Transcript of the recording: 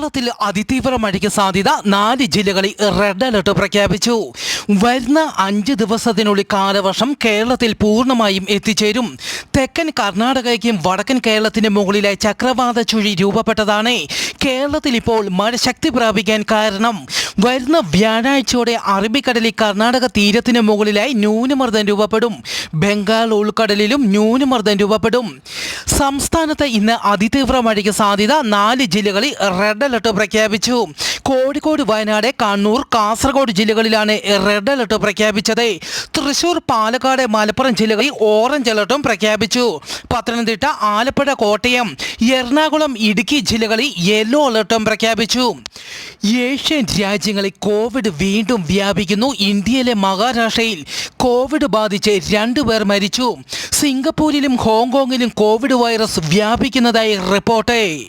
കേരളത്തിൽ അതിതീവ്ര മഴയ്ക്ക് സാധ്യത നാല് ജില്ലകളിൽ റെഡ് അലർട്ട് പ്രഖ്യാപിച്ചു. വരുന്ന അഞ്ച് ദിവസത്തിനുള്ളിൽ കാലവർഷം കേരളത്തിൽ പൂർണമായും എത്തിച്ചേരും. തെക്കൻ കർണാടകയ്ക്കും വടക്കൻ കേരളത്തിന് മുകളിലായി ചക്രവാത ചുഴി രൂപപ്പെട്ടതാണ്. കേരളത്തിൽ ഇപ്പോൾ മഴ ശക്തി പ്രാപിക്കാൻ കാരണം വരുന്ന വ്യാഴാഴ്ചയോടെ അറബിക്കടലിൽ കർണാടക തീരത്തിന് മുകളിലായി ന്യൂനമർദ്ദം രൂപപ്പെടും. ബംഗാൾ ഉൾക്കടലിലും ന്യൂനമർദ്ദം രൂപപ്പെടും. സംസ്ഥാനത്ത് ഇന്ന് അതിതീവ്ര മഴയ്ക്ക് സാധ്യത നാല് ജില്ലകളിൽ റെഡ് അലർട്ട് പ്രഖ്യാപിച്ചു. കോഴിക്കോട് വയനാട് കണ്ണൂർ കാസർഗോഡ് ജില്ലകളിലാണ് റെഡ് അലർട്ട് പ്രഖ്യാപിച്ചത്. തൃശൂർ പാലക്കാട് മലപ്പുറം ജില്ലകളിൽ ഓറഞ്ച് അലർട്ടും പ്രഖ്യാപിച്ചു. പത്തനംതിട്ട ആലപ്പുഴ കോട്ടയം എറണാകുളം ഇടുക്കി ജില്ലകളിൽ യെല്ലോ അലർട്ടും പ്രഖ്യാപിച്ചു. ഏഷ്യൻ രാജ്യങ്ങളിൽ കോവിഡ് വീണ്ടും വ്യാപിക്കുന്നു. ഇന്ത്യയിലെ മഹാരാഷ്ട്രയിൽ കോവിഡ് ബാധിച്ച് രണ്ടുപേർ മരിച്ചു. സിംഗപ്പൂരിലും ഹോങ്കോങ്ങിലും കോവിഡ് വൈറസ് വ്യാപിക്കുന്നതായി റിപ്പോർട്ട്.